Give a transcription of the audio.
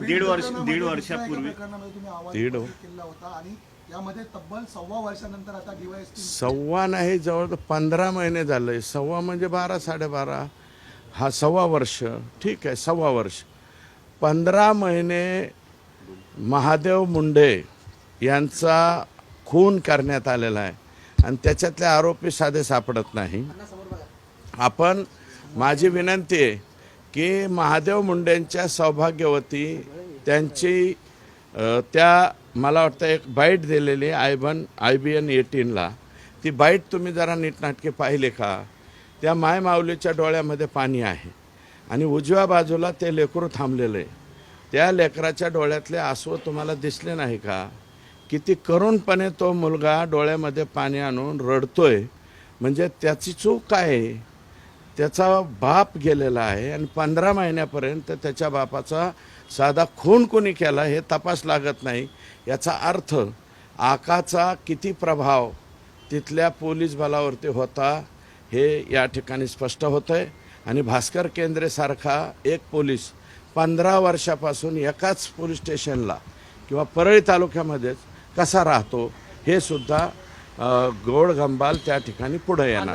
दीड वर्ष दीड वर्षापूर्वी दीड- रेकॉर्ड केला होता आणि यामध्ये तब्बल सव्वा वर्षानंतर आता डीवायएसपी सव्वा नाही जवळ पंधरा महिने झाले. सव्वा म्हणजे बारा साडेबारा. हा सव्वा वर्ष. ठीक आहे सव्वा वर्ष. पंधरा महिने महादेव मुंडे यांचा खून करण्यात आलेला आहे. आणि त्याच्यातले आरोपी साधे सापडत नाही. आपण माझी विनंती आहे की महादेव मुंडेंच्या सौभाग्यवती त्यांची त्या मला वाटतं एक बाईट दिलेली आय बन आय बी एन एटीनला. ती बाईट तुम्ही जरा नीटनाटके पाहिले का? त्या माय माऊलीच्या डोळ्यामध्ये पाणी आहे. आणि उजव्या बाजूला ते लेकरू थांबलेलं. आहे त्या लेकराच्या डोळ्यातले आसवं तुम्हाला दिसले नाही का? किती करूनपणे तो मुलगा डोळ्यामध्ये पाणी आणून रडतोय. म्हणजे त्याची चूक काय आहे? त्याचा बाप गेलेला आहे आणि पंधरा महिन्यापर्यंत त्याच्या बापाचा साधा खून कोणी केला हे तपास लागत नाही. याचा अर्थ आकाचा किती प्रभाव तिथल्या पोलीस बलावरती होता हे या ठिकाणी स्पष्ट होतं आहे आणि भास्कर केंद्रेसारखा एक पोलीस पंधरा वर्षापासून एकाच पोलीस स्टेशनला किंवा परळी तालुक्यामध्येच कसा राहतो हे सुद्धा गोड गंबाल त्या ठिकाणी पुढे येणार.